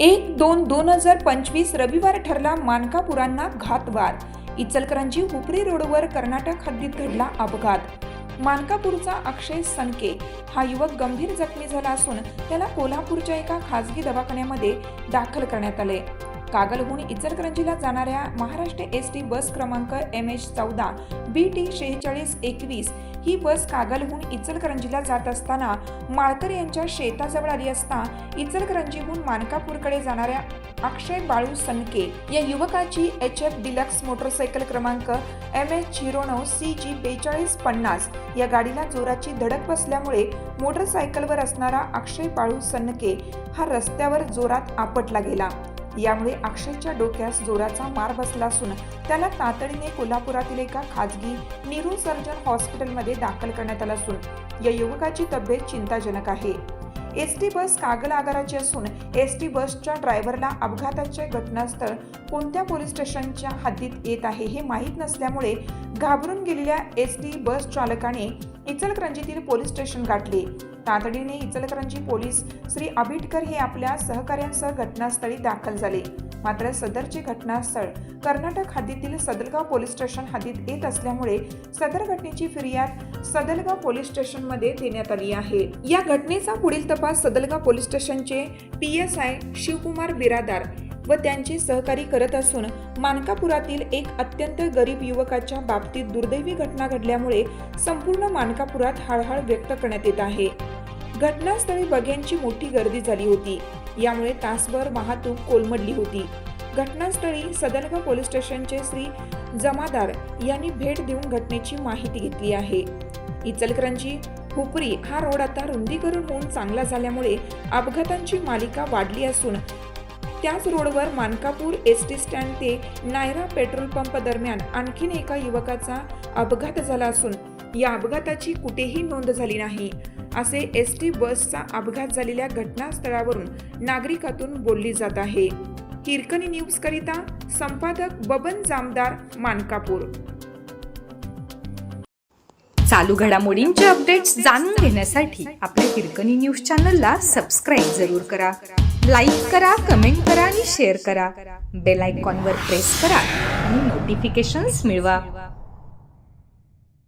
एक दोन दोन हजार पंचवीस रविवार ठरला मानकापुरांना घातवार. इचलकरंजी हुपरी रोडवर कर्नाटक हद्दीत घडला अपघात. मानकापूरचा अक्षय सनके हा युवक गंभीर जखमी झाला असून त्याला कोल्हापूरच्या एका खासगी दवाखान्यामध्ये दाखल करण्यात आले. कागलहून इचलकरंजीला जाणाऱ्या महाराष्ट्र एस टी बस क्रमांक एम एच चौदा बी टी शेहेचाळीस एकवीस ही बस कागलहून इचलकरंजीला जात असताना माळकर यांच्या शेताजवळ आली असता इचलकरंजीहून मानकापूरकडे जाणाऱ्या अक्षय बाळू सनके या युवकाची एच एफ डिलक्स मोटरसायकल क्रमांक एम एच झिरो नऊ सी जी बेचाळीस पन्नास या गाडीला जोराची धडक बसल्यामुळे मोटरसायकलवर असणारा अक्षय बाळू सनके हा रस्त्यावर जोरात आपटला गेला. यामुळे अक्षयच्या डोक्यास जोराचा मार बसला असून त्याला तातडीने कोल्हापुरातील एका खाजगी न्यूरो सर्जन हॉस्पिटलमध्ये दाखल करण्यात आला असून या युवकाची तब्येत चिंताजनक आहे. एस टी बस कागल आगाराची असून एस टी बसच्या ड्रायव्हरला अपघाताचे घटनास्थळ कोणत्या पोलीस स्टेशनच्या हद्दीत येत आहे हे माहीत नसल्यामुळे घाबरून गेलेल्या एस टी बस चालकाने इचलकरंजीतील पोलीस स्टेशन गाठले. तातडीने इचलकरंजी पोलीस श्री आबिटकर हे आपल्या सहकाऱ्यांसह घटनास्थळी दाखल झाले. मात्र सदरचे घटनास्थळ कर्नाटक हद्दीतील सदलगाव पोलीस स्टेशन हद्दीत येत असल्यामुळे सदर घटनेची फिर्याद सदलगाव पोलीस स्टेशनमध्ये देण्यात आली आहे. या घटनेचा पुढील तपास सदलगाव पोलीस स्टेशनचे P S I Shivkumar Biradar व त्यांचे सहकारी करत असून मानकापुरातील एक अत्यंत गरीब युवकाच्या बाबतीत दुर्दैवी घटना घडल्यामुळे संपूर्ण मानकापुरात हळहळ व्यक्त करण्यात येत आहे. घटनास्थळी बघ्यांची मोठी गर्दी झाली होती. यामुळे तासभर वाहतूक कोलमडली होती. घटनास्थळी सदलगाव पोलीस स्टेशनचे श्री जमादार यांनी भेट देऊन घटनेची माहिती घेतली आहे. इचलकरंजी हुपरी हा रोड आता रुंदीकरण होऊन चांगला झाल्यामुळे अपघातांची मालिका वाढली असून त्याच रोडवर मानकापूर एस टी स्टँड ते नायरा पेट्रोल पंप दरम्यान आणखीन एका युवकाचा अपघात झाला असून या अपघाताची कुठेही नोंद झाली नाही. असे एस टी बसचा अपघात झालेल्या घटनास्थळावरून नागरिकातून बोलली जात आहे. हिरकणी न्यूज करिता संपादक बबन जामदार मानकापूर. चालू घडामोडींचे अपडेट्स जाणून घेण्यासाठी आपल्या हिरकणी न्यूज चॅनलला सबस्क्राईब जरूर करा. लाईक करा कमेंट करा आणि शेअर करा. बेल आयकॉनवर प्रेस करा आणि नोटिफिकेशन्स मिळवा.